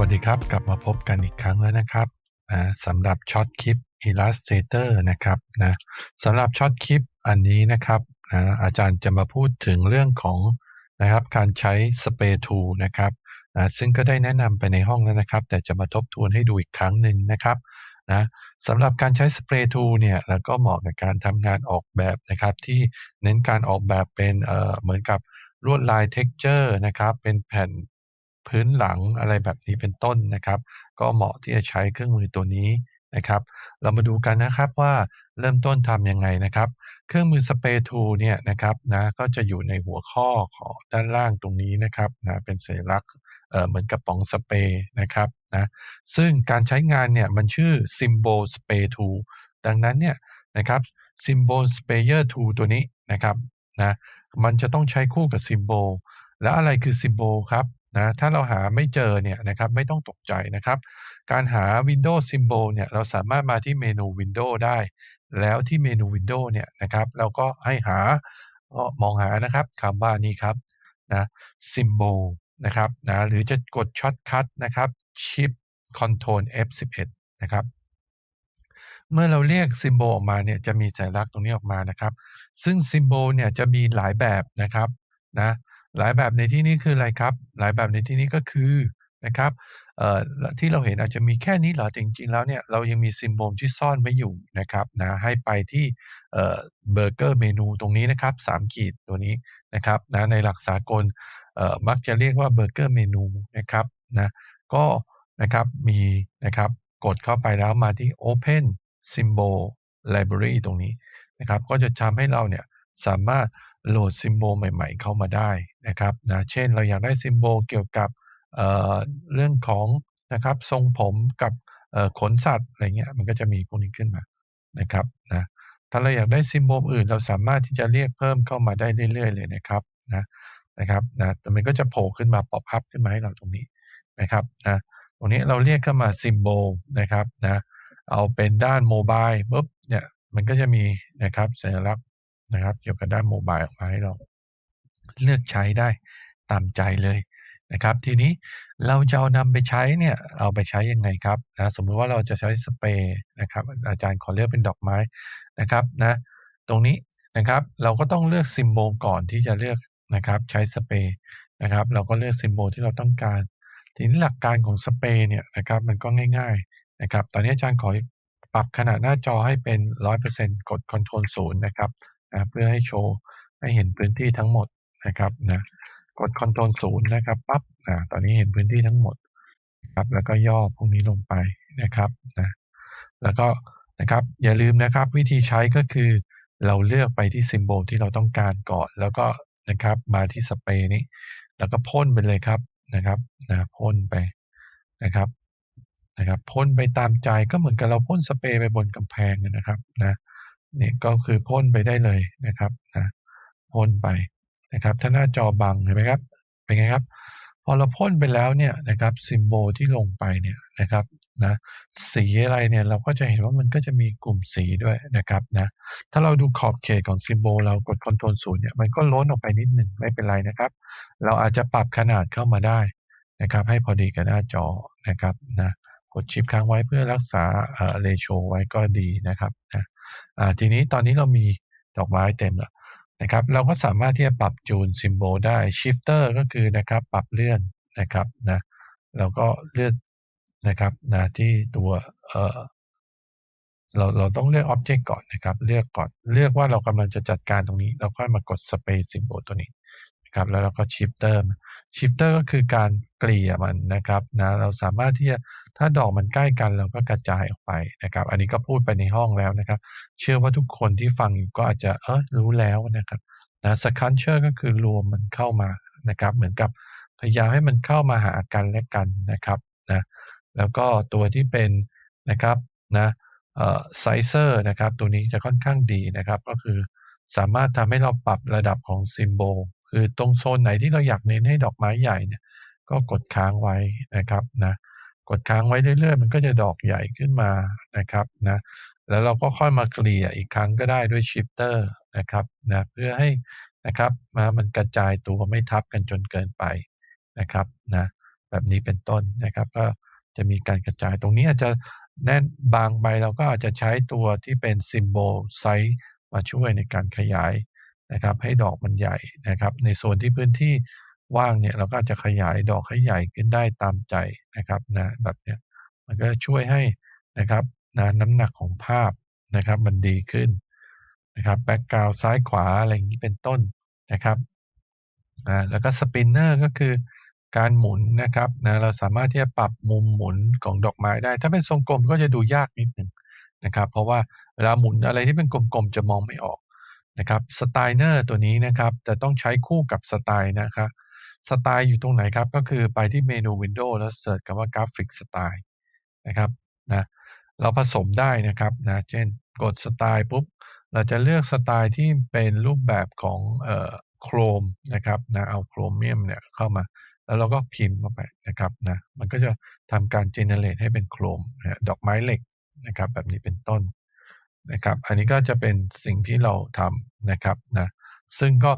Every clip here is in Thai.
วัสดีครับ กลับมาพบกันอีกครั้งแล้วนะครับนะสำหรับช็อตคลิป Illustrator นะครับนะสำหรับช็อตคลิปอันนี้นะครับนะอาจารย์จะมาพูดถึงเรื่องของนะครับการใช้ Spray Tool นะครับนะซึ่งก็ได้แนะนำไปในห้องแล้วนะครับ แต่จะมาทบทวนให้ดูอีกครั้งหนึ่งนะครับนะสำหรับการใช้ Spray Tool เนี่ยแล้วก็เหมาะกับการทำงานออกแบบนะครับ ที่เน้นการออกแบบเป็นเอ่อเหมือนกับลวดลาย texture นะครับ เป็นแผ่น พื้นหลังอะไรแบบนี้เป็นต้นนะครับ ก็เหมาะที่จะใช้เครื่องมือตัวนี้นะครับ เรามาดูกันนะครับว่าเริ่มต้นทำยังไงนะครับ เครื่องมือ Spray Tool เนี่ยนะครับนะก็จะอยู่ในหัวข้อของด้านล่างตรงนี้นะครับนะเป็นสัญลักษณ์เออเหมือนกระป๋องสเปรย์นะครับนะซึ่งการใช้งานเนี่ยมันชื่อ Symbol Spray Tool ดังนั้นเนี่ยนะครับ Symbol Sprayer Tool ตัวนี้นะครับนะมันจะต้องใช้คู่กับ Symbol แล้วอะไรคือ Symbol ครับ นะถ้าเราหาไม่เจอเนี่ยนะครับไม่ต้องตกใจนะครับ การหา Windows Symbol เนี่ยเราสามารถมาที่เมนู Windows ได้ แล้วที่เมนู Windows เนี่ยนะครับเราก็ให้หาก็มองหานะครับคำว่านี้ครับนะ Symbol นะครับนะหรือจะกดช็อตคัทนะครับ Shift Control F11 นะครับเมื่อเราเรียก Symbol ออกมาเนี่ยจะมีสัญลักษณ์ตรงนี้ออกมานะครับ ซึ่ง Symbol เนี่ยจะมีหลายแบบนะครับนะ หลายแบบในที่นี้คืออะไรครับ หลายแบบในที่นี้ก็คือนะครับเอ่อที่เราเห็นอาจจะมีแค่นี้เหรอจริงๆแล้วเนี่ยเรายังมีซิมโบลที่ซ่อนไว้อยู่นะครับนะให้ไปที่เอ่อเบอร์เกอร์เมนูตรงนี้นะครับ3ขีดตัวนี้นะครับนะในหลักสากลเอ่อมักจะเรียกว่าเบอร์เกอร์เมนูนะครับนะก็นะครับมีนะครับกดเข้าไปแล้วมาที่ Open Symbol Library ตรงนี้นะครับก็จะทำให้เราเนี่ยสามารถ โหลดซิมโบลใหม่ๆเข้ามาได้นะครับนะเช่นเราอยากได้ซิมโบลเกี่ยวกับเเรื่องของนะครับทรงผมกับขนสัตว์อะไรเงี้ยมันก็จะมีพวกนี้ขึ้นมานะครับนะถ้าเราอยากได้ซิมโบลอื่น เราสามารถที่จะเรียกเพิ่มเข้ามาได้เรื่อย ๆ เลยนะครับนะนะครับนะแต่มันก็จะโผล่ขึ้นมาป๊อปอัพขึ้นมาให้เราตรงนี้นะครับนะตรงนี้เราเรียกเข้ามาซิมโบลนะครับนะเอาเป็นด้านโมบายปุ๊บเนี่ยมันก็จะมีนะครับสัญลักษณ์ นะครับ เกี่ยวกับด้านโมบายออกมาให้เราเลือกใช้ได้ตามใจเลยนะครับ ทีนี้เราจะเอานำไปใช้เนี่ยเอาไปใช้ยังไงครับนะสมมุติว่าเราจะใช้สเปรย์นะครับ อาจารย์ขอเลือกเป็นดอกไม้นะครับนะตรงนี้นะครับเราก็ต้องเลือกซิมโบลก่อนที่จะเลือกนะครับใช้สเปรย์นะครับ เราก็เลือกซิมโบลที่เราต้องการ ทีนี้หลักการของสเปรย์เนี่ยนะครับมันก็ง่าย ๆนะครับ ตอนนี้อาจารย์ขอปรับขนาดหน้าจอให้เป็น 100%กด Ctrl 0นะครับ นะเพื่อให้โชว์ให้เห็นพื้นที่ทั้งหมดนะครับนะกด Ctrl 0นย์นะครับปั๊บนะตอนนี้เห็นพื้นที่ทั้งหมดครับแล้วก็ย่อพวกนี้ลงไปนะครับนะแล้วก็นะครับอย่าลืมนะครับวิธีใช้ก็คือเราเลือกไปที่ซิมโบลที่เราต้องการก่อน แล้วก็นะครับมาที่สเปรย์นี้ แล้วก็พ่นไปเลยครับนะครับนะพ่นไปนะครับนะครับพ่นไปตามใจก็เหมือนกับเราพ่นสเปรย์ไปบนกำแพงนะครับนะ เนี่ยก็คือพ่นไปได้เลยนะครับนะพ่นไปนะครับ ถ้าหน้าจอบังเห็นไหมครับเป็นไงครับ พอเราพ่นไปแล้วเนี่ยนะครับซิมโบลที่ลงไปเนี่ยนะครับนะสีอะไรเนี่ยเราก็จะเห็นว่ามันก็จะมีกลุ่มสีด้วยนะครับนะถ้าเราดูขอบเขตของซิมโบลเรากดคอนโทรลศูนย์เนี่ยมันก็ล้นออกไปนิดหนึ่งไม่เป็นไรนะครับ เราอาจจะปรับขนาดเข้ามาได้นะครับ ให้พอดีกับหน้าจอนะครับนะกดชิปค้างไว้เพื่อรักษาเอ่อเรโชไว้ก็ดีนะครับนะ ทีนี้ตอนนี้เรามีดอกไม้เต็มแล้วนะครับ เราก็สามารถที่จะปรับจูนซิมโบลได้ shifter ก็คือนะครับปรับเลื่อนนะครับนะเราก็เลื่อนนะครับนะที่ตัวเอ่อเราเราต้องเลือก Object ก่อนนะครับ เลือกก่อนเลือกว่าเรากำลังจะจัดการตรงนี้ เราค่อยมากด Space Symbol ตัวนี้ นะครับแล้วเราก็ Shifter Shifter ก็คือการเกลี่ยมันนะครับนะเราสามารถที่จะถ้าดอกมันใกล้กันเราก็กระจายออกไปนะครับ อันนี้ก็พูดไปในห้องแล้วนะครับ เชื่อว่าทุกคนที่ฟังอยู่ก็อาจจะเออรู้แล้วนะครับนะสคันเชอร์ก็คือรวมมันเข้ามานะครับ เหมือนกับพยายามให้มันเข้ามาหากันและกันนะครับนะแล้วก็ตัวที่เป็นนะครับนะเอ่อไซเซอร์นะครับ ตัวนี้จะค่อนข้างดีนะครับ ก็คือสามารถทำให้เราปรับระดับของซิมโบล คือตรงโซนไหนที่เราอยากเน้นให้ดอกไม้ใหญ่เนี่ย ก็กดค้างไว้นะครับนะกดค้างไว้เรื่อยๆ มันก็จะดอกใหญ่ขึ้นมานะครับนะแล้วเราก็ค่อยมาเกลี่ยอีกครั้งก็ได้ด้วยชิปเตอร์นะครับนะเพื่อให้นะครับมามันกระจายตัวไม่ทับกันจนเกินไปนะครับนะแบบนี้เป็นต้นนะครับ ก็จะมีการกระจายตรงนี้อาจจะแน่นบางใบเราก็อาจจะใช้ตัวที่เป็น symbol size มาช่วยในการขยาย นะครับให้ดอกมันใหญ่นะครับ ในส่วนที่พื้นที่ว่างเนี่ยเราก็อาจจะขยายดอกให้ใหญ่ขึ้นได้ตามใจนะครับนะแบบเนี้ยมันก็ช่วยให้นะครับนะน้ำหนักของภาพนะครับมันดีขึ้นนะครับแบ็กกราวซ้ายขวาอะไรอย่างนี้เป็นต้นนะครับอ่าแล้วก็สปินเนอร์ก็คือการหมุนนะครับนะเราสามารถที่จะปรับมุมหมุนของดอกไม้ได้ ถ้าเป็นทรงกลมก็จะดูยากนิดหนึ่งนะครับ เพราะว่าเวลาหมุนอะไรที่เป็นกลมๆจะมองไม่ออก นะครับสไตเนอร์ตัวนี้นะครับจะต้องใช้คู่กับสไตล์นะครับสไตล์อยู่ตรงไหนครับ ก็คือไปที่เมนู Windows แล้วเสิร์ชคำว่ากราฟิกสไตล์นะครับนะเราผสมได้นะครับนะเช่นกดสไตล์ปุ๊บ เราจะเลือกสไตล์ที่เป็นรูปแบบของเอ่อโครมนะครับนะเอาโครเมียมเนี่ยเข้ามา แล้วเราก็พิมพ์เข้าไปนะครับนะมันก็จะทำการ generate ให้เป็นโครมนะดอกไม้เหล็กนะครับแบบนี้เป็นต้น นะครับ อันนี้ก็จะเป็นสิ่งที่เราทำนะครับนะซึ่งก็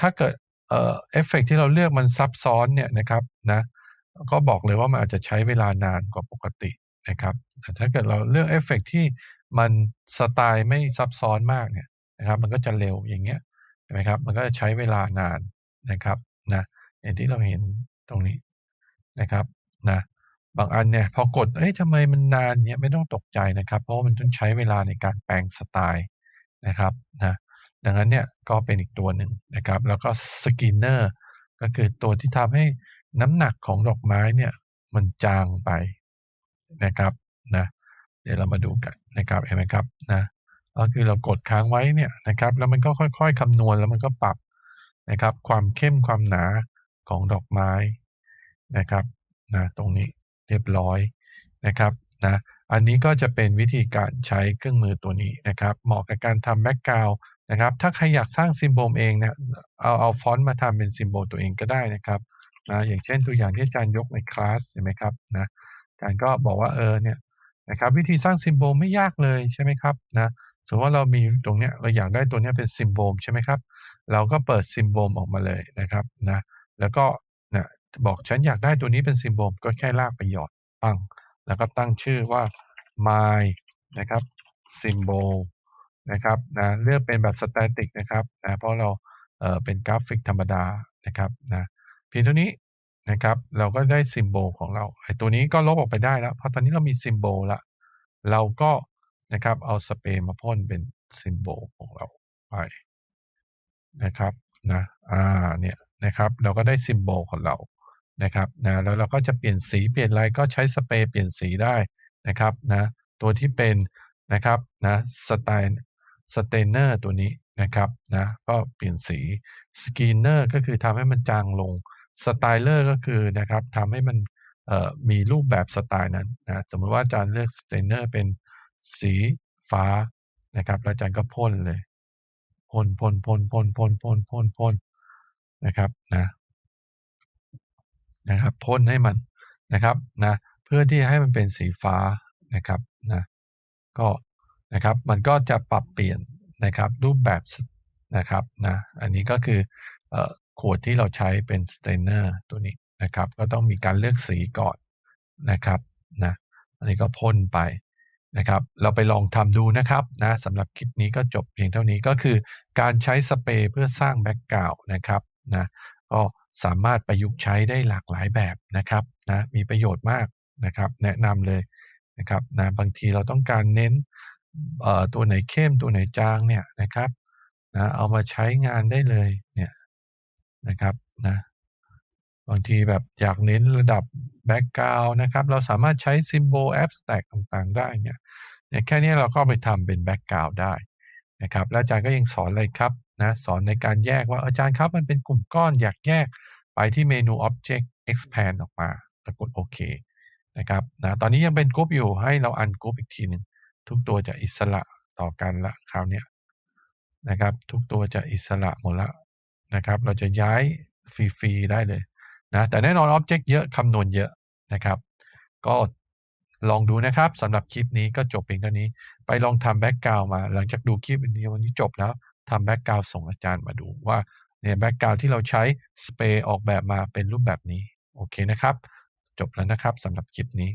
ถ้าเกิดเอ่อเอฟเฟกที่เราเลือกมันซับซ้อนเนี่ยนะครับนะก็บอกเลยว่ามันอาจจะใช้เวลานานกว่าปกตินะครับถ้าเกิดเราเลือกเอฟเฟกที่มันสไตล์ไม่ซับซ้อนมากเนี่ยนะครับมันก็จะเร็วอย่างเงี้ยใช่ไหมครับมันก็จะใช้เวลานานนะครับนะอย่างที่เราเห็นตรงนี้นะครับนะ บางอันเนี่ยพอกด เอ้ยทำไมมันนานเนี่ยไม่ต้องตกใจนะครับ เพราะว่ามันต้องใช้เวลาในการแปลงสไตล์นะครับนะดังนั้นเนี่ยก็เป็นอีกตัวหนึ่งนะครับ แล้วก็สกินเนอร์ก็คือตัวที่ทำให้น้ำหนักของดอกไม้เนี่ยมันจางไปนะครับนะเดี๋ยวเรามาดูกันนะครับเห็นไหมครับนะก็คือเรากดค้างไว้เนี่ยนะครับ แล้วมันก็ค่อยๆคำนวณแล้วมันก็ปรับนะครับ ความเข้มความหนาของดอกไม้นะครับนะตรงนี้ เรียบร้อยนะครับนะอันนี้ก็จะเป็นวิธีการใช้เครื่องมือตัวนี้นะครับ เหมาะกับการทำแบ็กกราวนะครับ ถ้าใครอยากสร้างซิมโบลเองเนี่ยเอาเอาฟอนต์มาทำเป็นซิมโบลตัวเองก็ได้นะครับนะอย่างเช่นตัวอย่างที่อาจารย์ยกในคลาสเห็นไหมครับนะอาจารย์ก็บอกว่าเออเนี่ยนะครับวิธีสร้างซิมโบลไม่ยากเลยใช่ไหมครับนะสมมติว่าเรามีตรงเนี้ยเราอยากได้ตัวเนี้ยเป็นซิมโบลใช่ไหมครับ เราก็เปิดซิมโบลออกมาเลยนะครับนะแล้วก็ บอกฉันอยากได้ตัวนี้เป็นซิมโบลก็แค่ลากไปหยอดปังแล้วก็ตั้งชื่อว่า my นะครับ symbol นะครับนะเลือกเป็นแบบ static นะครับนะเพราะเราเออเป็นกราฟิกธรรมดานะครับนะเพียงเท่านี้นะครับเราก็ได้ซิมโบลของเราไอ้ตัวนี้ก็ลบออกไปได้แล้ว เพราะตอนนี้เรามีซิมโบลละเราก็นะครับเอาสเปรย์มาพ่นเป็นซิมโบลของเราไปนะครับนะอ่าเนี่ยนะครับเราก็ได้ซิมโบลของเรา นะครับนะแล้วเราก็จะเปลี่ยนสีเปลี่ยนอะไรก็ใช้สเปรย์เปลี่ยนสีได้นะครับนะตัวที่เป็นนะครับนะสไตล์สเตนเนอร์ตัวนี้นะครับนะก็เปลี่ยนสีสกีนเนอร์ก็คือทำให้มันจางลงสไตเลอร์ก็คือนะครับทำให้มันมีรูปแบบสไตล์นั้นนะสมมติว่าอาจารย์เลือกสเตนเนอร์เป็นสีฟ้านะครับแล้วอาจารย์ก็พ่นเลยพ่นพ่นพ่นพ่นพ่นพ่นพ่นพ่นนะครับนะ นะครับพ่นให้มันนะครับนะเพื่อที่ให้มันเป็นสีฟ้านะครับนะก็นะครับมันก็จะปรับเปลี่ยนนะครับรูปแบบนะครับนะอันนี้ก็คืออขวดที่เราใช้เป็นสเตนเนอร์ตัวนี้นะครับ ก็ต้องมีการเลือกสีก่อนนะครับนะอันนี้ก็พ่นไปนะครับ เราไปลองทำดูนะครับนะสำหรับคลิปนี้ก็จบเพียงเท่านี้ก็คือการใช้สเปรย์เพื่อสร้างแบ็กกราวด์นะครับนะก็ สามารถประยุกต์ใช้ได้หลากหลายแบบนะครับนะมีประโยชน์มากนะครับ แนะนำเลยนะครับนะบางทีเราต้องการเน้นตัวไหนเข้มตัวไหนจางเนี่ยนะครับนะเอามาใช้งานได้เลยเนี่ยนะครับนะบางทีแบบอยากเน้นระดับแบ็กกราวนะครับ เราสามารถใช้ซิมโบลแอปสแต็กต่างๆ ได้เนี่ยเนี่ยแค่นี้เราก็ไปทำเป็นแบ็กกราวได้นะครับแล้วอาจารย์ก็ยังสอนเลยครับนะสอนในการแยกว่าอาจารย์ครับมันเป็นกลุ่มก้อนอยากแยก ไปที่เมนู Object Expand ออกมาแล้วกดโอเคนะครับนะตอนนี้ยังเป็นกรุ๊ปอยู่ให้เราอันกรุ๊ปอีกทีหนึ่งทุกตัวจะอิสระต่อกันละคราวนี้นะครับ ทุกตัวจะอิสระหมดละนะครับ เราจะย้ายฟรีๆได้เลยนะแต่แน่นอน Object เยอะคำนวณเยอะนะครับ ก็ลองดูนะครับสำหรับคลิปนี้ก็จบเพียงเท่านี้ ไปลองทำแบ็กกราวมา หลังจากดูคลิปวิดีโอนี้จบแล้วทำแบ็กกราวส่งอาจารย์มาดูว่า เนี่ยแบ็กกราวที่เราใช้สเปรย์ออกแบบมาเป็นรูปแบบนี้ โอเคนะครับ จบแล้วนะครับสำหรับคลิปนี้